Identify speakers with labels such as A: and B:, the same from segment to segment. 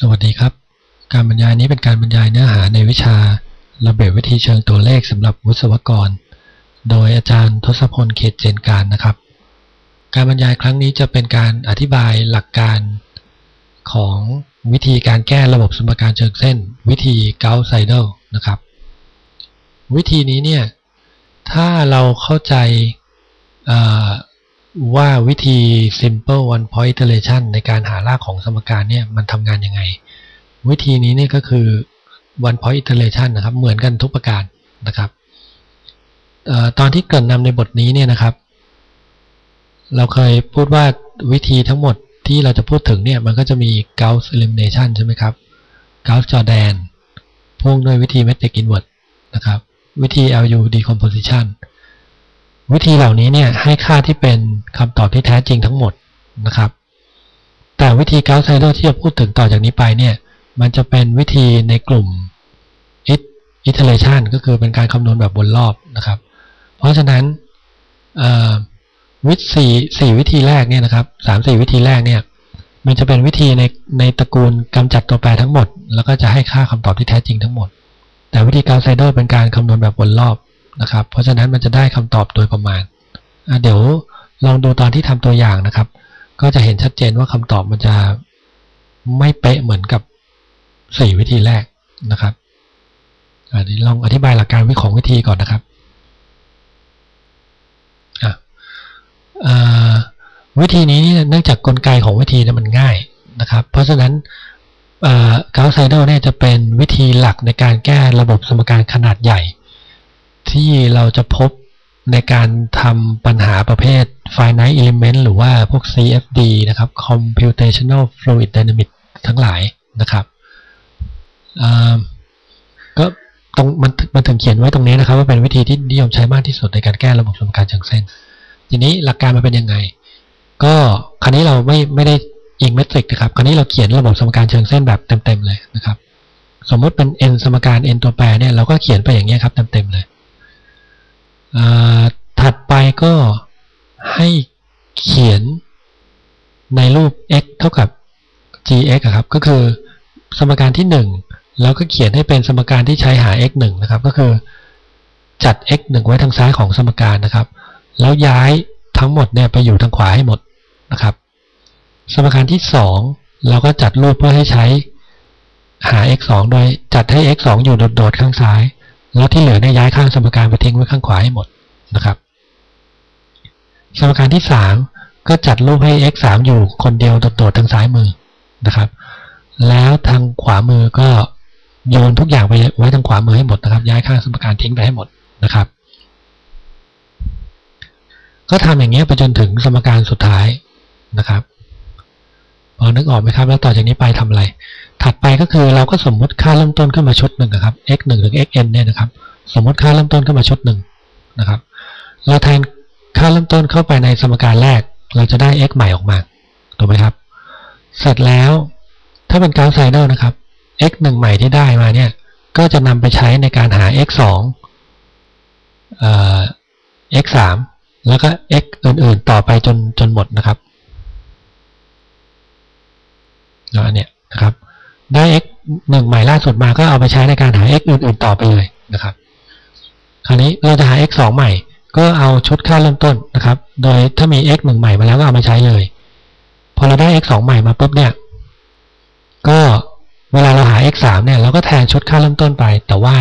A: สวัสดีครับ การบรรยายนี้เป็นการบรรยายเนื้อหาในวิชา ระเบียบวิธีเชิงตัวเลขสำหรับวิศวกร โดยอาจารย์ทศพลเขตเจนการนะครับ การบรรยายครั้งนี้จะเป็นการอธิบายหลักการของวิธีการแก้ระบบสมการเชิงเส้น วิธีเกาไซเดลนะครับ วิธีนี้เนี่ยถ้าเราเข้าใจ ว่าวิธี simple one point iteration ในการหารากของสมการเนี่ยมันทำงานยังไง วิธีนี้เนี่ยก็คือ one point iteration นะครับ เหมือนกันทุกประการนะครับออตอนที่เกิดนนำในบทนี้เนี่ยนะครับ เราเคยพูดว่าวิธีทั้งหมดที่เราจะพูดถึงเนี่ยมันก็จะมี Gauss elimination ใช่ไหมครับ Gauss Jordan พ่วงด้วยวิธี metric inverse นะครับ วิธี LU decomposition วิธีเหล่านี้เนี่ยให้ค่าที่เป็นคำตอบที่แท้จริงทั้งหมดนะครับ แต่วิธีเกาไซเดอร์ที่จะพูดถึงต่อจากนี้ไปเนี่ยมันจะเป็นวิธีในกลุ่ม iteration ก็คือเป็นการคำนวณแบบวนรอบนะครับ เพราะฉะนั้นวิธีสี่วิธีแรกเนี่ยนะครับสามสี่วิธีแรกเนี่ยมันจะเป็นวิธีในในตระกูลกำจัดตัวแปรทั้งหมด แล้วก็จะให้ค่าคำตอบที่แท้จริงทั้งหมด แต่วิธีเกาไซเดอร์เป็นการคำนวณแบบวนรอบ นะครับ เพราะฉะนั้นมันจะได้คำตอบโดยประมาณ เดี๋ยวลองดูตอนที่ทำตัวอย่างนะครับ ก็จะเห็นชัดเจนว่าคำตอบมันจะไม่เป๊ะเหมือนกับสี่วิธีแรกนะครับอันนี้ลองอธิบายหลักการวิของวิธีก่อนนะครับวิธีนี้เนื่องจากกลไกของวิธีนั้นมันง่ายนะครับ เพราะฉะนั้นเกาไซเดอร์เนี่ยจะเป็นวิธีหลักในการแก้ระบบสมการขนาดใหญ่ ที่เราจะพบในการทำปัญหาประเภท finite element หรือว่าพวก CFD นะครับ computational fluid dynamics ทั้งหลายนะครับก็ตรงมันมันถึงเขียนไว้ตรงนี้นะครับ ว่าเป็นวิธีที่นิยมใช้มากที่สุดในการแก้ระบบสมการเชิงเส้น ทีนี้หลักการมันเป็นยังไง ก็คราวนี้เราไม่ไม่ได้อิงเมทริกนะครับ คราวนี้เราเขียนระบบสมการเชิงเส้นแบบเต็มๆเลยนะครับ สมมติเป็น n สมการ n ตัวแปรเนี่ยเราก็เขียนไปอย่างนี้ครับเต็มๆเลย ถัดไปก็ให้เขียนในรูป x เท่ากับ gx ครับ ก็คือสมการที่ 1 แล้วก็เขียนให้เป็นสมการที่ใช้หา x 1นะครับ ก็คือจัด x 1ไว้ทางซ้ายของสมการนะครับ แล้วย้ายทั้งหมดเนี่ยไปอยู่ทางขวาให้หมดนะครับ สมการที่ 2 เราก็จัดรูปเพื่อให้ใช้หา x 2โดยจัดให้ x 2อยู่โดดๆข้างซ้าย แล้วที่เหลือเนี่ยย้ายข้างสมการไปทิ้งไว้ข้างขวาให้หมดนะครับ สมการที่3ก็จัดรูปให้ x 3อยู่คนเดียวโดดๆทางซ้ายมือนะครับ แล้วทางขวามือก็โยนทุกอย่างไปไว้ทางขวามือให้หมดนะครับ ย้ายข้างสมการทิ้งไปให้หมดนะครับ ก็ทำอย่างเงี้ยไปจนถึงสมการสุดท้ายนะครับพอนึกออกไหมครับ แล้วต่อจากนี้ไปทำอะไร ถัดไปก็คือเราก็สมมุติค่าเริ่มต้นขึ้นมาชุดหนึ่งครับ x 1ถึง xn เนี่ยนะครับ สมมติค่าเริ่มต้นขึ้นมาชุดหนึ่งนะครับ เราแทนค่าเริ่มต้นเข้าไปในสมการแรก เราจะได้ x ใหม่ออกมา ถูกไหมครับ เสร็จแล้วถ้าเป็นกาฟไซเดอร์นะครับ x 1ใหม่ที่ได้มาเนี่ย ก็จะนำไปใช้ในการหา x 2เอ่อ x 3แล้วก็ x อื่นๆ ต่อไปจนจนหมดนะครับอันเนี้ยนะครับ ได้ x หนึ่งใหม่ล่าสุดมาก็เอาไปใช้ในการหา x อื่นๆต่อไปเลยนะครับ คราวนี้เราจะหา x 2ใหม่ ก็เอาชุดค่าเริ่มต้นนะครับ โดยถ้ามี x หนึ่งใหม่มาแล้วก็เอามาใช้เลย พอเราได้ x 2ใหม่มาปุ๊บเนี่ย ก็เวลาเราหา x 3เนี่ยเราก็แทนชุดค่าเริ่มต้นไป แต่ว่า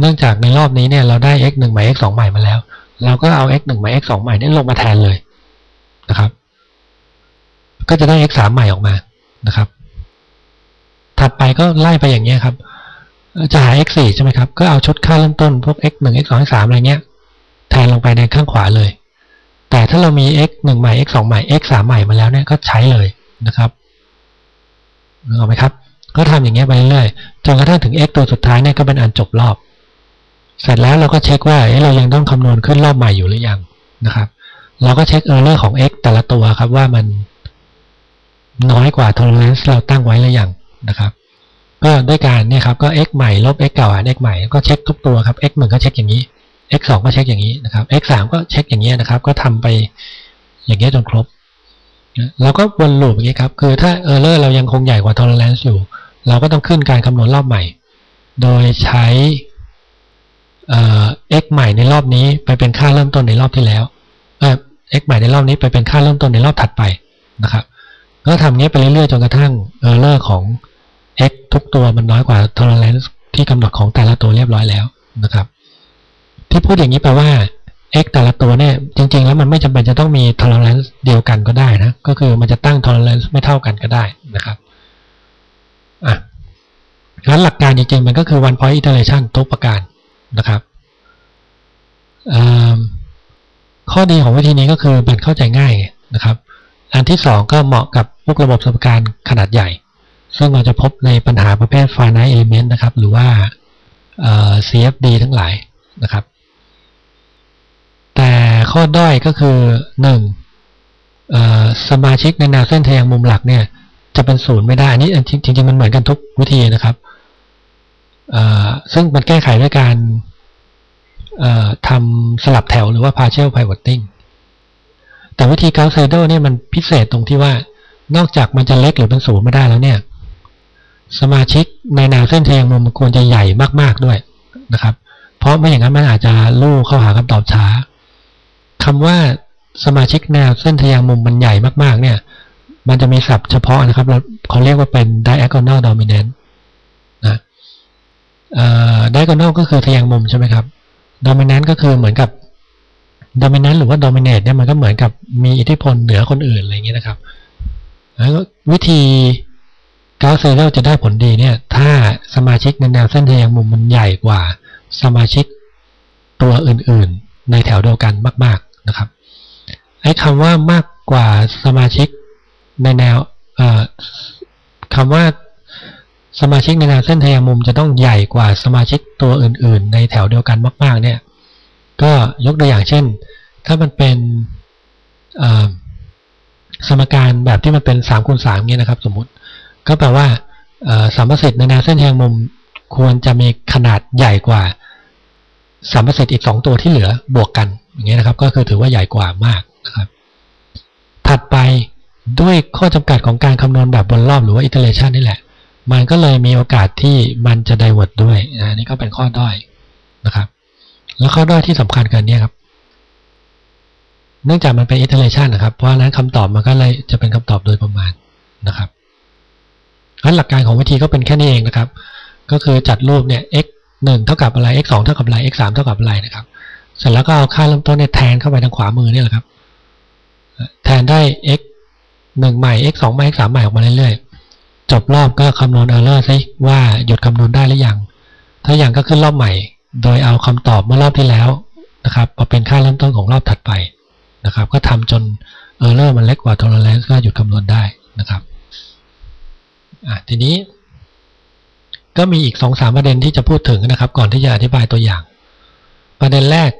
A: เนื่องจากในรอบนี้เนี่ยเราได้ x 1ใหม่ x 2ใหม่มาแล้ว เราก็เอา x 1ใหม่ x 2ใหม่นี่ลงมาแทนเลยนะครับ ก็จะได้ x 3ใหม่ออกมานะครับ ถัดไปก็ไล่ไปอย่างเงี้ยครับจะหา x 4ใช่ไหมครับ ก็เอาชุดค่าเริ่มต้นพวก x 1 x 2 x 3อะไรเงี้ย แทนลงไปในข้างขวาเลย แต่ถ้าเรามี x 1ใหม่ x 2ใหม่ x 3ใหม่มาแล้วเนี่ยก็ใช้เลยนะครับนึกออกไหมครับ ก็ทำอย่างเงี้ยไปเรื่อยๆจนกระทั่งถึง x ตัวสุดท้ายเนี่ยก็เป็นอันจบรอบ เสร็จแล้วเราก็เช็คว่าเรายังต้องคำนวณขึ้นรอบใหม่อยู่หรือยังนะครับ เราก็เช็ค error ของ x แต่ละตัวครับว่ามันน้อยกว่า tolerance เราตั้งไว้หรือยัง นะครับ ก็ด้วยการเนี่ยครับก็ x ใหม่ลบ x เก่าหาร x ใหม่ก็เช็คทุกตัวครับ x 1ก็เช็คอย่างนี้ x 2ก็เช็คอย่างนี้นะครับ x 3ก็เช็คอย่างนี้นะครับ ก็ทำไปอย่างเงี้จนครบเราก็วนลูปอย่างนี้ครับ คือถ้า error เรายังคงใหญ่กว่า tolerance อยู่ เราก็ต้องขึ้นการคำนวณรอบใหม่ โดยใช้ x ใหม่ในรอบนี้ไปเป็นค่าเริ่มต้นในรอบที่แล้ว x ใหม่ในรอบนี้ไปเป็นค่าเริ่มต้นในรอบถัดไปนะครับ ก็ทำนี้ไปเรื่อยๆจนกระทั่ง error ของ x ทุกตัวมันน้อยกว่า tolerance ที่กำหนดของแต่ละตัวเรียบร้อยแล้วนะครับ ที่พูดอย่างนี้แปลว่า x แต่ละตัวเนี่ยจริง ๆ แล้วมันไม่จำเป็นจะต้องมี tolerance เดียวกันก็ได้นะ ก็คือมันจะตั้ง tolerance ไม่เท่ากันก็ได้นะครับอะงั้นหลักการจริง ๆ มันก็คือ one point iteration ทุกประการนะครับข้อดีของวิธีนี้ก็คือมันเข้าใจง่ายนะครับ อันที่สองก็เหมาะกับพวกระบบสมการขนาดใหญ่ ซึ่งเราจะพบในปัญหาประเภท finite element นะครับ หรือว่า CFD ทั้งหลายนะครับ แต่ข้อด้อยก็คือหนึ่งสมาชิกในแนวเส้นทางมุมหลักเนี่ย จะเป็นศูนย์ไม่ได้ อันนี้จริงๆ มันเหมือนกันทุกวิธีนะครับซึ่งมันแก้ไขด้วยการทำสลับแถวหรือว่า partial pivoting แต่วิธี g a u s s Seidel เนี่ยมันพิเศษตรงที่ว่านอกจากมันจะเล็กหรือเป็นศูนย์ไม่ได้แล้วเนี่ย สมาชิกในแนวเส้นเทางมุมควรจะใหญ่มาก ๆด้วยนะครับ เพราะไม่อย่างนั้นมันอาจจะลู่เข้าหาคำตอบช้าคำว่าสมาชิกแนวเส้นเทางมุมมันใหญ่มากๆ เนี่ย มันจะมีศัพท์เฉพาะนะครับเราเขาเรียกว่าเป็น diagonal dominant นะ diagonal ก็คือเทางมุมใช่ไหมครับ dominant ก็คือเหมือนกับ dominant หรือว่า dominate เนี่ยมันก็เหมือนกับมีอิทธิพลเหนือคนอื่นอะไรอย่างเงี้ยนะครับแล้ววิธี กาเซเลจะได้ผลดีเนี่ยถ้าสมาชิกในแนวเส้นทางมุมมันใหญ่กว่าสมาชิกตัวอื่นๆ ในแถวเดียวกันมาก ๆนะครับไอ้คำว่ามากกว่าสมาชิกในแนวคำว่าสมาชิกในแนวเส้นทางมุมจะต้องใหญ่กว่าสมาชิกตัวอื่น ๆ ในแถวเดียวกันมาก ๆ เนี่ย ก็ยกตัวอย่างเช่น ถ้ามันเป็นสมการแบบที่มันเป็น3ามคูณสามเนี่ยนะครับ สมมติ ก็แปลว่าสามประสิทธิ์ในแนวเส้นทางมุมควรจะมีขนาดใหญ่กว่าสามประสิทธิ์อีก 2 ตัวที่เหลือบวกกันอย่างเงี้ยนะครับ ก็คือถือว่าใหญ่กว่ามากนะครับ ถัดไปด้วยข้อจำกัดของการคำนวณแบบบนรอบหรือว่า iteration นี่แหละ มันก็เลยมีโอกาสที่มันจะ divert ด้วยนะนี่ก็เป็นข้อด้อยนะครับ แล้วข้อด้อยที่สำคัญกันเนี่ยครับ เนื่องจากมันเป็น iteration นะครับ เพราะฉะนั้นคำตอบมันก็เลยจะเป็นคำตอบโดยประมาณนะครับ งั้นหลักการของวิธีก็เป็นแค่นี้เองนะครับ ก็คือจัดรูปเนี่ย x 1เท่ากับอะไร x 2เท่ากับอะไร x 3เท่ากับอะไรนะครับ เสร็จแล้วก็เอาค่าเริ่มต้นเนี่ยแทนเข้าไปทางขวามือนี่แหละครับ แทนได้ x หนึ่งใหม่ x สองใหม่ x สามใหม่ออกมาเรื่อยๆ จบรอบก็คำนวณ error ซิว่าหยุดคำนวณได้หรือยัง ถ้ายังก็ขึ้นรอบใหม่ โดยเอาคำตอบเมื่อรอบที่แล้วนะครับมาเป็นค่าเริ่มต้นของรอบถัดไปนะครับ ก็ทำจน error มันเล็กกว่า tolerance ก็หยุดคำนวณได้นะครับ อะทีนี้ ก็มีอีกสองสามประเด็นที่จะพูดถึงนะครับ ก่อนที่จะอธิบายตัวอย่าง ประเด็นแรก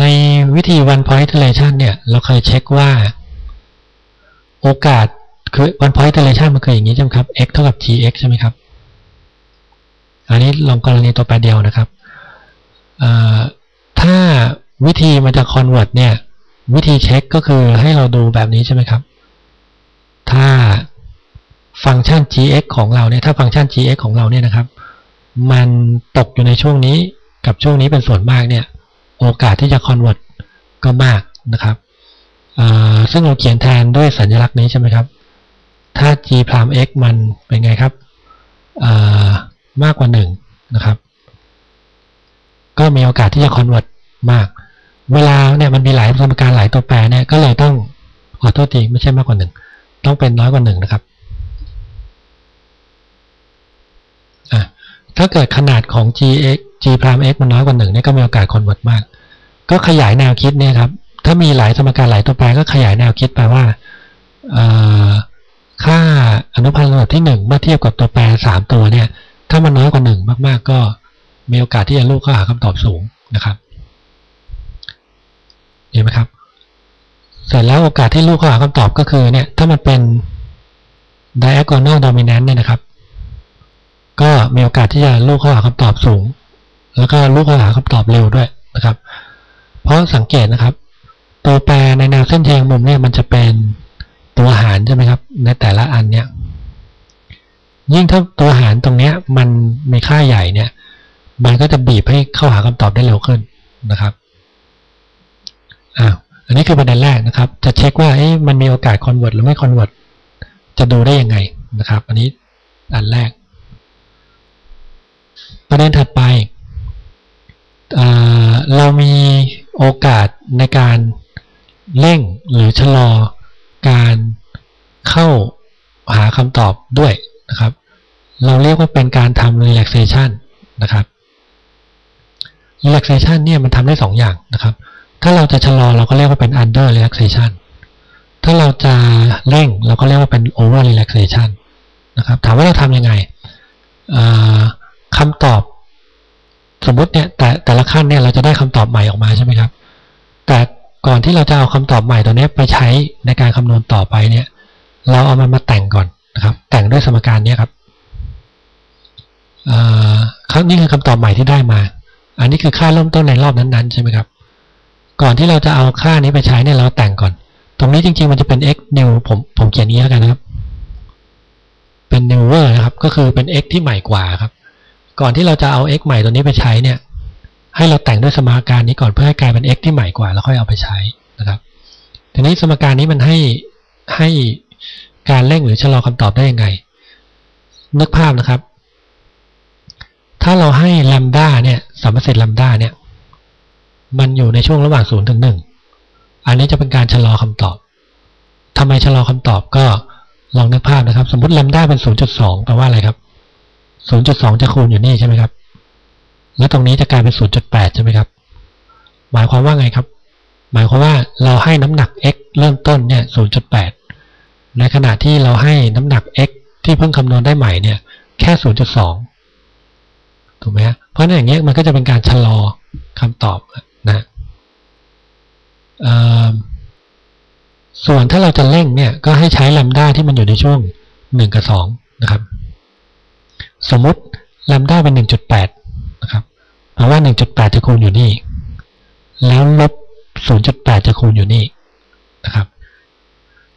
A: ในวิธี one point iteration เนี่ย เราเคยเช็คว่า โอกาสคือ one point iteration มันคืออย่างนี้ใช่ไหมครับ x เท่ากับ gx ใช่ไหมครับ อันนี้ลองกรณีตัวแปรเดียวนะครับ ถ้าวิธีมันจะ convert เนี่ย วิธีเช็คก็คือให้เราดูแบบนี้ใช่ไหมครับ ถ้าฟังก์ชัน gx ของเราเนี่ย ถ้าฟังก์ชัน gx ของเราเนี่ยนะครับ มันตกอยู่ในช่วงนี้กับช่วงนี้เป็นส่วนมากเนี่ย โอกาสที่จะคอนเวิร์ตก็มากนะครับ ซึ่งเราเขียนแทนด้วยสัญลักษณ์นี้ใช่ไหมครับ ถ้า g พราม x มันเป็นไงครับ มากกว่า 1 นะครับ ก็มีโอกาสที่จะคอนเวิร์ตมาก เวลาเนี่ยมันมีหลายสมการหลายตัวแปรเนี่ย ก็เลยต้องขอโทษทีไม่ใช่มากกว่า1 ต้องเป็นน้อยกว่า1นะครับถ้าเกิดขนาดของ gx g พราม x มันน้อยกว่าหนึ่งเนี่ยก็มีโอกาสคอนเวิร์ตมาก ก็ขยายแนวคิดเนี่ยครับ ถ้ามีหลายสมการหลายตัวแปรก็ขยายแนวคิดไปว่าค่าอนุพันธ์ระดับที่หนึ่งเมื่อเทียบกับตัวแปรสามตัวเนี่ย ถ้ามันน้อยกว่าหนึ่งมาก ๆ ก็มีโอกาสที่จะลูกเข้าหาคำตอบสูงนะครับเห็นไหมครับ เสร็จแล้วโอกาสที่ลูกเขาหาคำตอบก็คือเนี่ย ถ้ามันเป็น diagonal dominant เนี่ยนะครับ ก็มีโอกาสที่จะลูกเขาหาคำตอบสูง แล้วก็ลูกเขาหาคำตอบเร็วด้วยนะครับ เพราะสังเกตนะครับ ตัวแปรในแนวเส้นเทียงมุมเนี่ยมันจะเป็นตัวหารใช่ไหมครับ ในแต่ละอันเนี่ย ยิ่งถ้าตัวหารตรงเนี้ย มันมีค่าใหญ่เนี่ย มันก็จะบีบให้เข้าหาคำตอบได้เร็วขึ้นนะครับอ้าว อันนี้คือประเด็นแรกนะครับ จะเช็คว่าเอ๊ะมันมีโอกาสคอนเวิร์ตหรือไม่คอนเวิร์ตจะดูได้ยังไงนะครับ อันนี้อันแรก ประเด็นถัดไปเรามีโอกาสในการเร่งหรือชะลอการเข้าหาคำตอบด้วยนะครับ เราเรียกว่าเป็นการทำ relaxation นะครับ relaxation เนี่ยมันทำได้สองอย่างนะครับ ถ้าเราจะชะลอเราก็เรียกว่าเป็น under relaxation ถ้าเราจะเร่งเราก็เรียกว่าเป็น over relaxation นะครับ ถามว่าเราทำยังไงคำตอบสมมติเนี่ยแต่แต่ละขั้นเนี่ยเราจะได้คำตอบใหม่ออกมาใช่ไหมครับ แต่ก่อนที่เราจะเอาคำตอบใหม่ตัวนี้ไปใช้ในการคำนวณต่อไปเนี่ย เราเอามันมาแต่งก่อนนะครับ แต่งด้วยสมการนี้ครับครั้งนี้คือคำตอบใหม่ที่ได้มา อันนี้คือค่าเริ่มต้นในรอบนั้นๆใช่ไหมครับ ก่อนที่เราจะเอาค่านี้ไปใช้เนี่ยเราแต่งก่อน ตรงนี้จริง ๆ มันจะเป็น x new ผมผมเขียนนี้แล้วกันนะครับ เป็น newer นะครับ ก็คือเป็น x ที่ใหม่กว่าครับ ก่อนที่เราจะเอา x ใหม่ตัวนี้ไปใช้เนี่ย ให้เราแต่งด้วยสมการนี้ก่อนเพื่อให้กลายเป็น x ที่ใหม่กว่าแล้วค่อยเอาไปใช้นะครับ ทีนี้สมการนี้มันให้ให้การเร่งหรือชะลอคำตอบได้ยังไง นึกภาพนะครับ ถ้าเราให้ลัมด้าเนี่ยสมมติเสร็จลัมด้าเนี่ย มันอยู่ในช่วงระหว่าง0ถึง1อันนี้จะเป็นการชะลอคำตอบทำไมชะลอคำตอบก็ลองนึกภาพนะครับ สมมติลัมด้าเป็น0.2แปลว่าอะไรครับ0.2จะคูณอยู่นี่ใช่ไหมครับ แล้วตรงนี้จะกลายเป็น0.8ใช่ไหมครับ หมายความว่าไงครับ หมายความว่าเราให้น้ำหนัก x เริ่มต้นเนี่ย0.8ในขณะที่เราให้น้ำหนัก x ที่เพิ่งคำนวณได้ใหม่เนี่ย แค่0.2ถูกไหมเพราะนั้นอย่างเงี้ยมันก็จะเป็นการชะลอคำตอบ นะส่วนถ้าเราจะเร่งเนี่ยก็ให้ใช้ลัมด้าที่มันอยู่ในช่วง 1 กับ 2 นะครับ สมมุติลัมด้าเป็น 1.8 นะครับแปลว่า 1.8 จะคูณอยู่นี่ แล้วลบ 0.8 จะคูณอยู่นี่นะครับ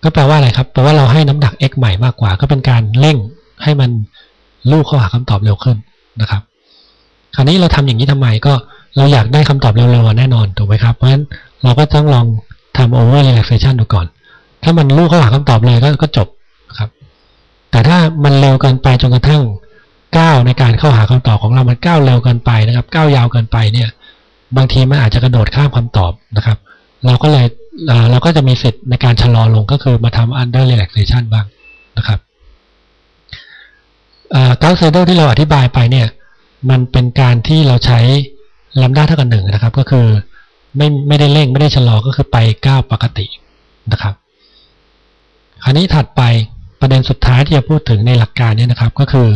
A: ก็แปลว่าอะไรครับ แปลว่าเราให้น้ำหนัก x ใหม่มากกว่า ก็เป็นการเร่งให้มันลูกเข้าหาคำตอบเร็วขึ้นนะครับ คราวนี้เราทำอย่างนี้ทำไมก็เเราอยากได้คำตอบเร็วๆแน่นอนถูกไหมครับเพราะฉะนั้นเราก็ต้องลองทำ over relaxation ดูก่อน ถ้ามันลูกเข้าหาคำตอบเลยก็ก็จบครับ แต่ถ้ามันเร็วเกินไปจนกระทั่งก้าวในการเข้าหาคำตอบของเรามันก้าวเร็วเกินไปนะครับก้าวยาวเกินไปเนี่ย บางทีมันอาจจะกระโดดข้ามคำตอบนะครับ เราก็เลยเราก็จะมีสิทธิ์ในการชะลอลงก็คือมาทำ under relaxation บ้างนะครับเก้าเซโดที่เราอธิบายไปเนี่ย มันเป็นการที่เราใช้ ลัมด้าเท่ากับหนึ่งนะครับ ก็คือไม่ไม่ได้เร่งไม่ได้ชะลอก็คือไปก้าวปกตินะครับ คราวนี้ถัดไปประเด็นสุดท้ายที่จะพูดถึงในหลักการนี้นะครับก็คือ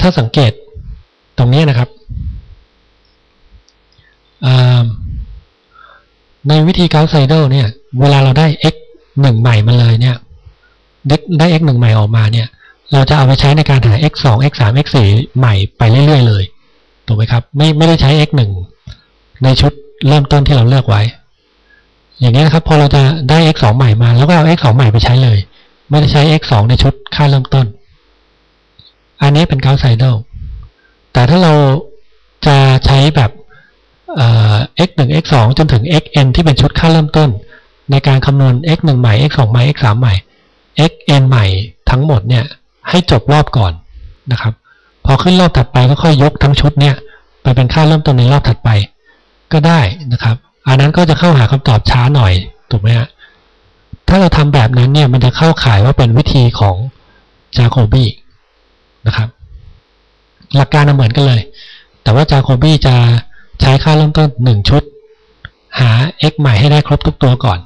A: ถ้าสังเกตตรงนี้นะครับในวิธีเกาไซเดลเนี่ย เวลาเราได้ x หนึ่งใหม่มาเลยเนี่ยได้ x หนึ่งใหม่ออกมาเนี่ย เราจะเอาไปใช้ในการหา x สอง x สาม x สี่ใหม่ไปเรื่อยๆเลย ถูกไหมครับ ไม่ไม่ได้ใช้ x หนึ่งในชุดเริ่มต้นที่เราเลือกไว้ อย่างนี้นะครับพอเราจะได้ x สองใหม่มาแล้วก็เอา x สองใหม่ไปใช้เลย ไม่ได้ใช้ x สองในชุดค่าเริ่มต้น อันนี้เป็นเกาไซเดลแต่ถ้าเราจะใช้แบบ x 1 x 2จนถึง xn ที่เป็นชุดค่าเริ่มต้น ในการคำนวณ x 1ใหม่ x 2ใหม่ x 3ใหม่ xn ใหม่ทั้งหมดเนี่ยให้จบรอบก่อนนะครับ พอขึ้นรอบถัดไปก็ค่อยยกทั้งชุดเนี่ยไปเป็นค่าเริ่มต้นในรอบถัดไป ก็ได้นะครับ อันนั้นก็จะเข้าหาคำตอบช้าหน่อยถูกไหมฮะถ้าเราทำแบบนั้นเนี่ยมันจะเข้าข่ายว่าเป็นวิธีของจาโคบีนะครับ หลักการเหมือนกันเลย แต่ว่าจาโคบี้จะใช้ค่าเริ่มต้นหนึ่งชุด หา x ใหม่ให้ได้ครบทุกตัวก่อน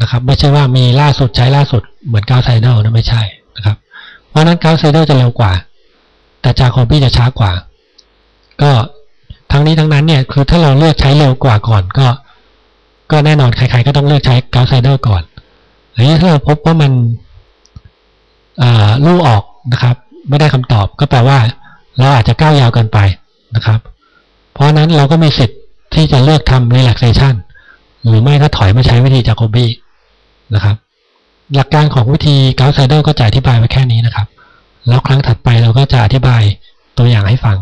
A: นะครับ ไม่ใช่ว่ามีล่าสุดใช้ล่าสุดเหมือนกาวไซเดลนะไม่ใช่นะครับ เพราะนั้นกาวไซเดลจะเร็วกว่า แต่จากของพี่จะช้ากว่า ก็ทั้งนี้ทั้งนั้นเนี่ยคือถ้าเราเลือกใช้เร็วกว่าก่อนก็ ก็แน่นอนใครๆก็ต้องเลือกใช้กาฟไซเดอร์ก่อนอันนี้ถ้าเราพบว่ามันลู่ออกนะครับ ไม่ได้คำตอบก็แปลว่า เราอาจจะก้าวยาวกันไปนะครับ เพราะนั้นเราก็มีสิทธิ์ที่จะเลือกทำ relaxation หรือไม่ก็ถอยมาใช้วิธีจากโคบี้นะครับ หลักการของวิธีกาฟไซเดอร์ก็จะอธิบายไว้แค่นี้นะครับ แล้วครั้งถัดไปเราก็จะอธิบายตัวอย่างให้ฟัง